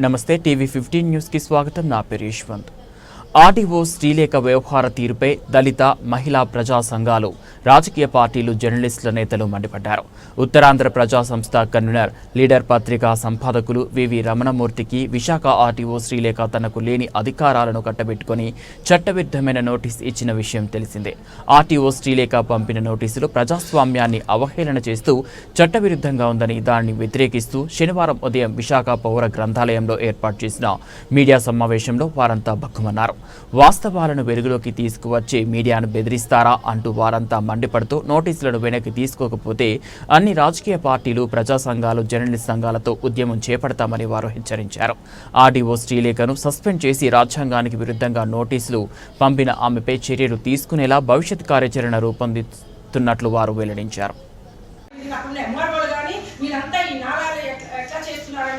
నమస్తే TV fifteen న్యూస్కి స్వాగతం. నా పేరు యశ్వంత్. ఆర్టీఓ శ్రీలేఖ వ్యవహార తీరుపై దళిత మహిళా ప్రజా సంఘాలు రాజకీయ పార్టీలు జర్నలిస్టుల నేతలు మండిపడ్డారు. ఉత్తరాంధ్ర ప్రజా సంస్థ కన్వీనర్ లీడర్ పత్రికా సంపాదకులు వివి రమణమూర్తికి విశాఖ ఆర్టీఓ శ్రీలేఖ తనకు లేని అధికారాలను కట్టబెట్టుకుని చట్టవిరుద్ధమైన నోటీస్ ఇచ్చిన విషయం తెలిసిందే. ఆర్టీఓ శ్రీలేఖ పంపిన నోటీసులు ప్రజాస్వామ్యాన్ని అవహేళన చేస్తూ చట్టవిరుద్ధంగా ఉందని దానిని వ్యతిరేకిస్తూ శనివారం ఉదయం విశాఖ పౌర గ్రంథాలయంలో ఏర్పాటు చేసిన మీడియా సమావేశంలో వారంతా బక్కుమన్నారు వాస్తవాలను వెలుగులోకి తీసుకువచ్చి మీడియాను బెదిరిస్తారా అంటూ వారంతా మండిపడుతూ నోటీసులను వెనక్కి తీసుకోకపోతే అన్ని రాజకీయ పార్టీలు ప్రజా సంఘాలు జర్నలిస్ట్ సంఘాలతో ఉద్యమం చేపడతామని వారు హెచ్చరించారు. ఆర్డీఓ శ్రీలేఖను సస్పెండ్ చేసి రాజ్యాంగానికి విరుద్ధంగా నోటీసులు పంపిన ఆమెపై చర్యలు తీసుకునేలా భవిష్యత్ కార్యాచరణ రూపొందిస్తున్నట్లు వారు వెల్లడించారు.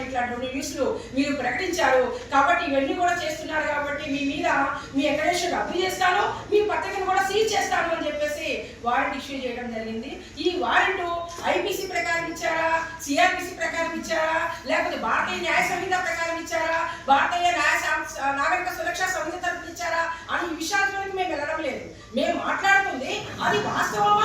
ఇట్లాంటి న్యూస్లు మీరు ప్రకటించారు. కాబట్టి ఇవన్నీ కూడా చేస్తున్నారు కాబట్టి మీ మీద మీ అకడేషన్ అప్పు చేస్తాను మీ పత్రికను కూడా సీజ్ చేస్తాను అని చెప్పేసి వారెంట్ ఇష్యూ చేయడం జరిగింది. ఈ వారెంట్ ఐపీసీ ప్రకారం ఇచ్చారా? సిఆర్పిసి ప్రకారం ఇచ్చారా? లేకపోతే భారతీయ న్యాయ సంహిత ప్రకారం ఇచ్చారా? భారతీయ న్యాయ సం- నాగరిక సురక్ష సంహిత ఇచ్చారా? అని విషయాల మేము వెళ్ళడం లేదు. మేము మాట్లాడుతుంది అది వాస్తవం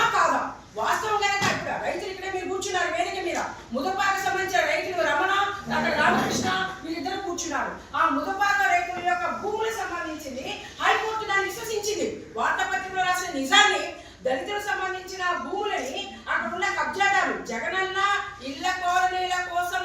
సంబంధించిన భూములని అక్కడ ఉన్న కబ్జాదారులు జగనన్న ఇళ్ళ కాలనీల కోసం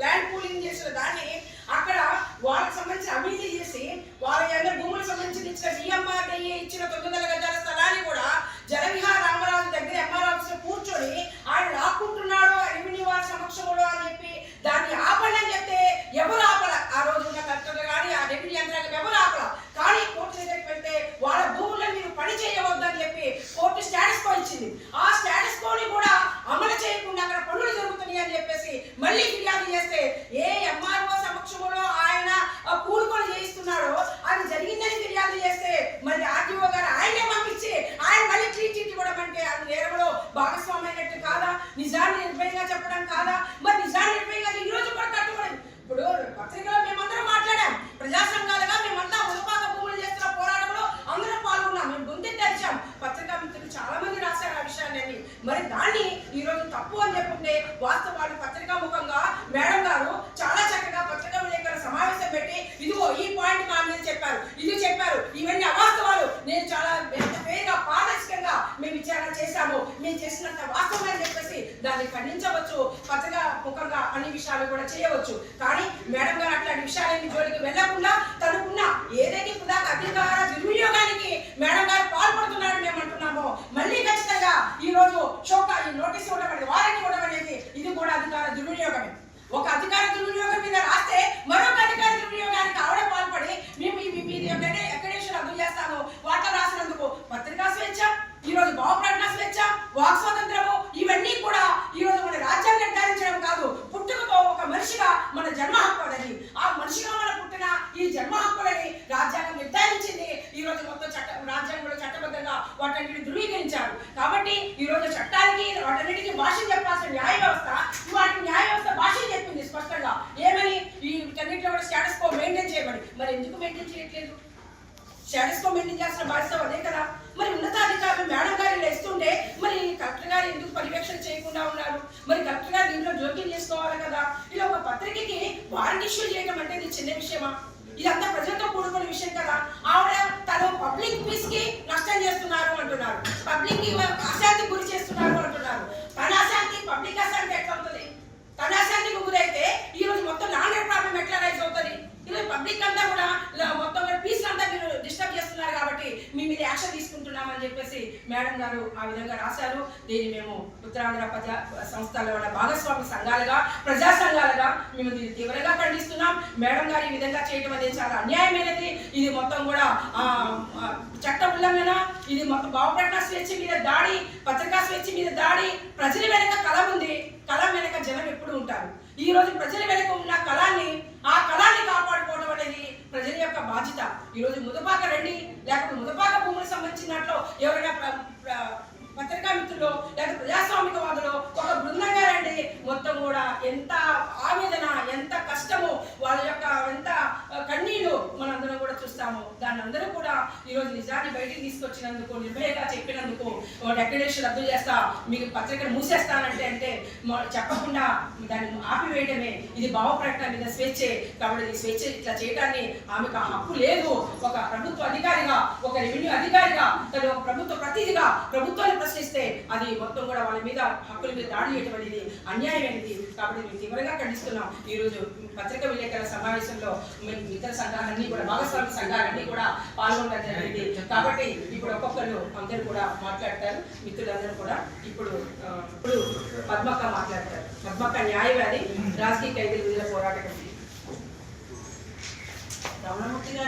ల్యాండ్ పూలింగ్ చేసిన దాన్ని అక్కడ వాళ్ళకి సంబంధించిన అభివృద్ధి చేసి వాళ్ళ యొక్క భూములకు సంబంధించిన ఇచ్చిన డిఎంఆర్ ఇచ్చిన తొమ్మిది వందల గజాల స్థలాన్ని కూడా జలవిహార్ రామరాజు దగ్గర ఎంఆర్ ఆఫీస్లో కూర్చొని ఆయన లాక్కుంటున్నాడు రెవెన్యూ వారి సమక్షంలో అని చెప్పి దాన్ని ఆపండి అని చెప్తే ఎవరు ఆపల ఆ రోజు ఉన్న కలెక్టర్ కానీ ఆ రెవెన్యూ యంత్రాంగం ఎవరు ఆపల కానీ కోర్టు దగ్గరికి వెళ్తే వాళ్ళ భూములను మీరు పని చేయవద్దని చెప్పి కోర్టు స్టేటస్ కో ఇచ్చింది ఆ స్టేటస్ కోని కూడా అమలు చేయకుండా అక్కడ పనులు జరుగుతున్నాయి అని చెప్పేసి మళ్ళీ ఫిర్యాదు చేస్తే ఏ ఎంఆర్ఓ సమక్షంలో ఆయన ఆ కూడుకొని చేయిస్తున్నాడో అది జరిగిందని ఫిర్యాదు చేస్తే మరి ఆర్టీఓ గారు ఆయనే పంపించి ఆయన మళ్ళీ క్లీన్ చిట్ ఇవ్వడం అంటే అది నేరంలో భాగస్వామైనట్టు కాదా నిజాన్ని నిర్భయంగా చెప్పడం కాదా మరి నిజాన్ని నిర్భయంగా ఈ రోజు కూడా కట్టుబడి ఇప్పుడు పత్రికలో మేమందరం మాట్లాడాం ప్రజా సంఘాలుగా మేమంతా ఉదపాక భూములు చేస్తున్న పోరాటంలో అందరం పాల్గొన్నాం మేము గొంతెత్తి తెరిచాం పత్రికా మిత్రులు చాలా మంది రాశారు ఆ విషయాన్ని అని. మరి దాన్ని ఈ రోజు తప్పు అని చెప్పుకుంటే వాస్తవాలు పత్రికా ముఖంగా మేడం గారు చాలా చక్కగా పత్రికా విలేకరుల సమావేశం పెట్టి ఇదిగో ఈ పాయింట్ మా మీద చెప్పారు ఇది చెప్పారు ఇవన్నీ అవాస్తవాలు. నేను చాలా ఎంత పేరుగా పారదర్శకంగా మేము విచారణ చేశాము. మేము చేసినంత వాస్తవం అని చెప్పేసి దాన్ని ఖండించవచ్చు పత్రికా ముఖంగా అన్ని విషయాలు కూడా చేయవచ్చు. కానీ మేడం గారు అట్లాంటి విషయాలన్నీ జోలికి వెళ్ళకుండా తనకున్న ఏదైతే కూడా అధికార దుర్వినియోగాన్ని మేడం గారు పాల్పడుతున్నారని మేము అంటున్నామో మళ్ళీ ఖచ్చితంగా ఈ రోజు షోకా ఈ నోటీస్ ఇవ్వడం అనేది వారెంట్ ఇవ్వడం అనేది ఇది కూడా అధికార దుర్వినియోగమే ఒక అధికార దుర్వినియోగం మీద రాస్తే మరొక అధికార దుర్వినియోగానికి ఆవిడ పాల్పడి మేము మీ మీ ఎక్కడేషన్ రద్దు చేస్తాము వార్తలు రాసినందుకు పత్రికా స్వేచ్ఛ ఈ రోజు భావప్రకటన స్వేచ్ఛ వాక్ స్వాతంత్రము ఇవన్నీ కూడా ఈ రోజు మన రాజ్యాంగం నిర్ధారించడం కాదు పుట్టుకతో ఒక మనిషిగా మన జన్మ హక్కుడని ఆ మనిషిగా మన పుట్టిన ఈ జన్మ హక్కుడని రాజ్యాంగం నిర్ధారించింది. ఈ రోజు మొత్తం చట్ట రాజ్యాంగంలో చట్టబద్ధంగా వాటన్నిటిని ధృవీకరించారు. కాబట్టి ఈ రోజు చట్టానికి వాటన్నిటికీ భాష చెప్పాల్సిన న్యాయ వ్యవస్థ వాటి న్యాయ వ్యవస్థ భాష చెప్పింది స్పష్టంగా ఏమని ఈ వీటన్నిటిలో కూడా స్టేటస్ కో మెయింటైన్ చేయబడి మరి ఎందుకు మెయింటైన్ చేయట్లేదు స్టేటస్ కో మెయింటైన్ బాధ్యత అదే కదా. మరి ఉన్నతాధికారులు మేడం గారు ఇలా ఇస్తుంటే మరి కలెక్టర్ గారు ఎందుకు పర్యవేక్షణ చేయకుండా ఉన్నారు? మరి కలెక్టర్ గారు దీంట్లో జోక్యం చేసుకోవాలి కదా. ఇలా ఒక పత్రికకి వారెంట్ ఇష్యూ చేయడం అంటే ఇది చిన్న విషయమా? ఇదంతా ప్రజలు కూడుకున్న విషయం కదా ఆవిడ తను పబ్లిక్ పీస్కి నష్టం చేస్తున్నారు అంటున్నారు పబ్లిక్కి అశాంతి గురి చేస్తున్నారు అంటున్నారు తన అశాంతి పబ్లిక్ అశాంతి ఎట్లా అవుతుంది తన అశాంతికి గురైతే ఈ రోజు మొత్తం నాన్ ప్రాబ్లం ఎట్లా రైజ్ అవుతుంది ఈరోజు పబ్లిక్ అంతా కూడా ల- మొత్తం పీస్ అంతా మీరు డిస్టర్బ్ చేస్తున్నారు కాబట్టి మీ మీద యాక్షన్ తీసుకుంటున్నామని చెప్పేసి మేడం గారు ఆ విధంగా రాశారు. దీన్ని మేము ఉత్తరాంధ్ర ప్రజా సంస్థల వాళ్ళ భాగస్వామి సంఘాలుగా ప్రజా సంఘాలుగా మేము దీన్ని తీవ్రంగా ఖండిస్తున్నాం. మేడం గారు ఈ విధంగా చేయడం అనేది చాలా అన్యాయమైనది ఇది మొత్తం కూడా చట్ట ఉల్లంఘన. ఇది మొత్తం బాగుపడిన స్వేచ్ఛ మీద దాడి పత్రికా స్వేచ్ఛ మీద దాడి. ప్రజల వెనక కళ ఉంది. కళ వెనక జనం ఎప్పుడు ఉంటారు. ఈ రోజు ప్రజల వెనక ఉన్న కళాన్ని ఆ కళాన్ని కాపాడుకోవడం ప్రజల యొక్క బాధ్యత. ఈరోజు ముదపాక రండి లేకపోతే ముదపాక భూములకు సంబంధించినట్లు ఎవరైనా ప్ర- పత్రికా మిత్రులు లేదా ప్రజాస్వామికవాదులు ఒక బృందంగా రండి. మొత్తం కూడా ఎంత ఆవేదన ఎంత కష్టము వాళ్ళ దాన్ని అందరూ ఈరోజు నిజాన్ని బయటికి తీసుకొచ్చినందుకు నిర్భయంగా చెప్పినందుకు డెక్లరేషన్ రద్దు చేస్తా మీకు పత్రికను మూసేస్తానంటే అంటే చెప్పకుండా దాన్ని ఆపివేయడమే ఇది భావ ప్రకటన మీద స్వేచ్ఛే. కాబట్టి స్వేచ్ఛ ఇట్లా చేయడాన్ని ఆమెకు ఆ హక్కు లేదు. ఒక ప్రభుత్వ అధికారిగా ఒక రెవెన్యూ అధికారిగా తను ఒక ప్రభుత్వ ప్రతినిధిగా ప్రభుత్వాన్ని ప్రశ్నిస్తే అది మొత్తం కూడా వాళ్ళ మీద హక్కుల మీద దాడి చేయడం అనేది అన్యాయం కాబట్టి మేము తీవ్రంగా ఖండిస్తున్నాం. ఈ రోజు విలేకరుల సమావేశంలో మేము ఇతర సంఘాలన్నీ కూడా భాగస్వామి సంఘాలన్నీ కూడా పాల్గొనడం జరిగింది. కాబట్టి ఇప్పుడు ఒక్కొక్కరు అందరూ కూడా మాట్లాడతారు. మిత్రులందరూ కూడా ఇప్పుడు ఇప్పుడు పద్మక్క మాట్లాడతారు. పద్మక్క న్యాయవాది రాజకీయ ఖైదీల విధుల పోరాటం. రమణమూర్తి గారు